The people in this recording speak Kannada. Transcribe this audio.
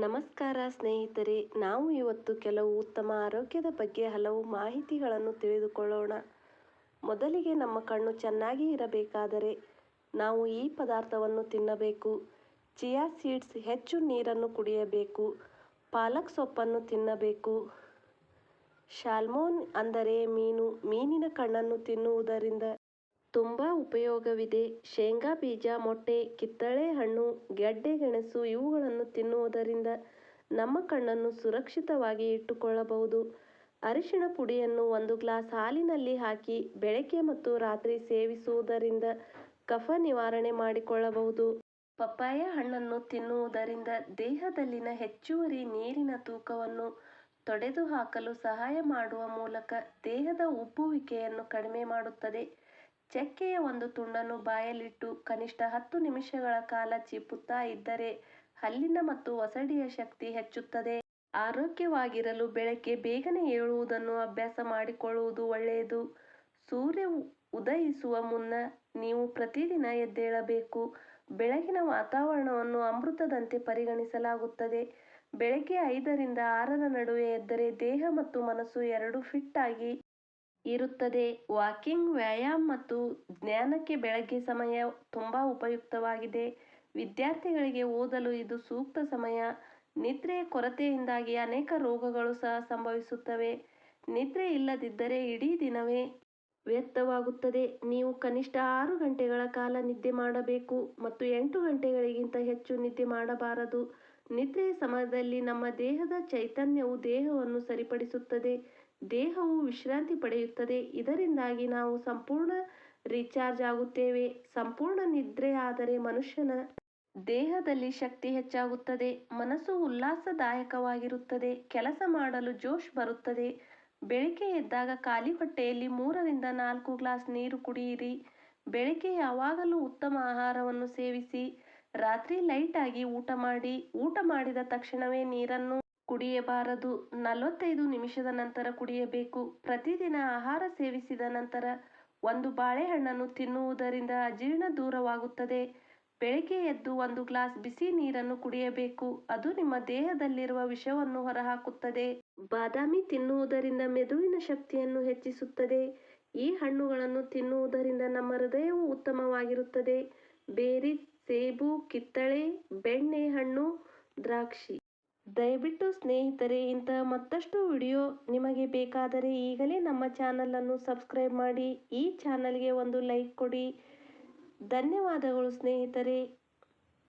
ನಮಸ್ಕಾರ ಸ್ನೇಹಿತರೆ, ನಾವು ಇವತ್ತು ಕೆಲವು ಉತ್ತಮ ಆರೋಗ್ಯದ ಬಗ್ಗೆ ಹಲವು ಮಾಹಿತಿಗಳನ್ನು ತಿಳಿದುಕೊಳ್ಳೋಣ. ಮೊದಲಿಗೆ ನಮ್ಮ ಕಣ್ಣು ಚೆನ್ನಾಗಿ ಇರಬೇಕಾದರೆ ನಾವು ಈ ಪದಾರ್ಥವನ್ನು ತಿನ್ನಬೇಕು. ಚಿಯಾ ಸೀಡ್ಸ್ ಹೆಚ್ಚು ನೀರನ್ನು ಕುಡಿಯಬೇಕು. ಪಾಲಕ್ ಸೊಪ್ಪನ್ನು ತಿನ್ನಬೇಕು. ಶಾಲ್ಮೋನ್ ಅಂದರೆ ಮೀನು, ಮೀನಿನ ಕಣ್ಣನ್ನು ತಿನ್ನುವುದರಿಂದ ತುಂಬ ಉಪಯೋಗವಿದೆ. ಶೇಂಗಾ ಬೀಜ, ಮೊಟ್ಟೆ, ಕಿತ್ತಳೆ ಹಣ್ಣು, ಗೆಡ್ಡೆ ಗೆಣಸು ಇವುಗಳನ್ನು ತಿನ್ನುವುದರಿಂದ ನಮ್ಮ ಕಣ್ಣನ್ನು ಸುರಕ್ಷಿತವಾಗಿ ಇಟ್ಟುಕೊಳ್ಳಬಹುದು. ಅರಿಶಿಣ ಪುಡಿಯನ್ನು ಒಂದು ಗ್ಲಾಸ್ ಹಾಲಿನಲ್ಲಿ ಹಾಕಿ ಬೆಳಗ್ಗೆ ಮತ್ತು ರಾತ್ರಿ ಸೇವಿಸುವುದರಿಂದ ಕಫ ನಿವಾರಣೆ ಮಾಡಿಕೊಳ್ಳಬಹುದು. ಪಪ್ಪಾಯ ಹಣ್ಣನ್ನು ತಿನ್ನುವುದರಿಂದ ದೇಹದಲ್ಲಿನ ಹೆಚ್ಚುವರಿ ನೀರಿನ ತೂಕವನ್ನು ತೊಡೆದುಹಾಕಲು ಸಹಾಯ ಮಾಡುವ ಮೂಲಕ ದೇಹದ ಉಬ್ಬುವಿಕೆಯನ್ನು ಕಡಿಮೆ ಮಾಡುತ್ತದೆ. ಚಕ್ಕೆಯ ಒಂದು ತುಂಡನ್ನು ಬಾಯಲ್ಲಿಟ್ಟು ಕನಿಷ್ಠ ಹತ್ತು ನಿಮಿಷಗಳ ಕಾಲ ಚಿಪ್ಪುತ್ತಾ ಇದ್ದರೆ ಹಲ್ಲಿನ ಮತ್ತು ಒಸಡಿಯ ಶಕ್ತಿ ಹೆಚ್ಚುತ್ತದೆ. ಆರೋಗ್ಯವಾಗಿರಲು ಬೆಳಗ್ಗೆ ಬೇಗನೆ ಏಳುವುದನ್ನು ಅಭ್ಯಾಸ ಮಾಡಿಕೊಳ್ಳುವುದು ಒಳ್ಳೆಯದು. ಸೂರ್ಯ ಉದಯಿಸುವ ಮುನ್ನ ನೀವು ಪ್ರತಿದಿನ ಎದ್ದೇಳಬೇಕು. ಬೆಳಗಿನ ವಾತಾವರಣವನ್ನು ಅಮೃತದಂತೆ ಪರಿಗಣಿಸಲಾಗುತ್ತದೆ. ಬೆಳಗ್ಗೆ ಐದರಿಂದ ಆರರ ನಡುವೆ ಎದ್ದರೆ ದೇಹ ಮತ್ತು ಮನಸ್ಸು ಎರಡೂ ಫಿಟ್ ಆಗಿ ಇರುತ್ತದೆ. ವಾಕಿಂಗ್, ವ್ಯಾಯಾಮ ಮತ್ತು ಜ್ಞಾನಕ್ಕೆ ಬೆಳಗ್ಗೆ ಸಮಯ ತುಂಬ ಉಪಯುಕ್ತವಾಗಿದೆ. ವಿದ್ಯಾರ್ಥಿಗಳಿಗೆ ಓದಲು ಇದು ಸೂಕ್ತ ಸಮಯ. ನಿದ್ರೆಯ ಕೊರತೆಯಿಂದಾಗಿ ಅನೇಕ ರೋಗಗಳು ಸಹ ಸಂಭವಿಸುತ್ತವೆ. ನಿದ್ರೆ ಇಲ್ಲದಿದ್ದರೆ ಇಡೀ ದಿನವೇ ವ್ಯರ್ಥವಾಗುತ್ತದೆ. ನೀವು ಕನಿಷ್ಠ ಆರು ಗಂಟೆಗಳ ಕಾಲ ನಿದ್ದೆ ಮಾಡಬೇಕು ಮತ್ತು ಎಂಟು ಗಂಟೆಗಳಿಗಿಂತ ಹೆಚ್ಚು ನಿದ್ದೆ ಮಾಡಬಾರದು. ನಿದ್ರೆಯ ಸಮಯದಲ್ಲಿ ನಮ್ಮ ದೇಹದ ಚೈತನ್ಯವು ದೇಹವನ್ನು ಸರಿಪಡಿಸುತ್ತದೆ. ದೇಹವು ವಿಶ್ರಾಂತಿ ಪಡೆಯುತ್ತದೆ. ಇದರಿಂದಾಗಿ ನಾವು ಸಂಪೂರ್ಣ ರೀಚಾರ್ಜ್ ಆಗುತ್ತೇವೆ. ಸಂಪೂರ್ಣ ನಿದ್ರೆ ಆದರೆ ಮನುಷ್ಯನ ದೇಹದಲ್ಲಿ ಶಕ್ತಿ ಹೆಚ್ಚಾಗುತ್ತದೆ. ಮನಸ್ಸು ಉಲ್ಲಾಸದಾಯಕವಾಗಿರುತ್ತದೆ. ಕೆಲಸ ಮಾಡಲು ಜೋಶ್ ಬರುತ್ತದೆ. ಬೆಳಿಗ್ಗೆ ಎದ್ದಾಗ ಖಾಲಿ ಹೊಟ್ಟೆಯಲ್ಲಿ ಮೂರರಿಂದ ನಾಲ್ಕು ಗ್ಲಾಸ್ ನೀರು ಕುಡಿಯಿರಿ. ಬೆಳಿಗ್ಗೆ ಯಾವಾಗಲೂ ಉತ್ತಮ ಆಹಾರವನ್ನು ಸೇವಿಸಿ. ರಾತ್ರಿ ಲೈಟ್ ಆಗಿ ಊಟ ಮಾಡಿ. ಊಟ ಮಾಡಿದ ತಕ್ಷಣವೇ ನೀರನ್ನು ಕುಡಿಯಬಾರದು. ನಲವತ್ತೈದು ನಿಮಿಷದ ನಂತರ ಕುಡಿಯಬೇಕು. ಪ್ರತಿದಿನ ಆಹಾರ ಸೇವಿಸಿದ ನಂತರ ಒಂದು ಬಾಳೆಹಣ್ಣನ್ನು ತಿನ್ನುವುದರಿಂದ ಅಜೀರ್ಣ ದೂರವಾಗುತ್ತದೆ. ಬೆಳಿಗ್ಗೆ ಎದ್ದು ಒಂದು ಗ್ಲಾಸ್ ಬಿಸಿ ನೀರನ್ನು ಕುಡಿಯಬೇಕು. ಅದು ನಿಮ್ಮ ದೇಹದಲ್ಲಿರುವ ವಿಷವನ್ನು ಹೊರಹಾಕುತ್ತದೆ. ಬಾದಾಮಿ ತಿನ್ನುವುದರಿಂದ ಮೆದುಳಿನ ಶಕ್ತಿಯನ್ನು ಹೆಚ್ಚಿಸುತ್ತದೆ. ಈ ಹಣ್ಣುಗಳನ್ನು ತಿನ್ನುವುದರಿಂದ ನಮ್ಮ ಹೃದಯವು ಉತ್ತಮವಾಗಿರುತ್ತದೆ. ಬೇರಿ, ಸೇಬು, ಕಿತ್ತಳೆ, ಬೆಣ್ಣೆ ಹಣ್ಣು, ದ್ರಾಕ್ಷಿ. ದಯವಿಟ್ಟು ಸ್ನೇಹಿತರೆ, ಇಂತಹ ಮತ್ತಷ್ಟು ವಿಡಿಯೋ ನಿಮಗೆ ಬೇಕಾದರೆ ಈಗಲೇ ನಮ್ಮ ಚಾನಲನ್ನು ಸಬ್ಸ್ಕ್ರೈಬ್ ಮಾಡಿ, ಈ ಚಾನಲ್ಗೆ ಒಂದು ಲೈಕ್ ಕೊಡಿ. ಧನ್ಯವಾದಗಳು ಸ್ನೇಹಿತರೆ.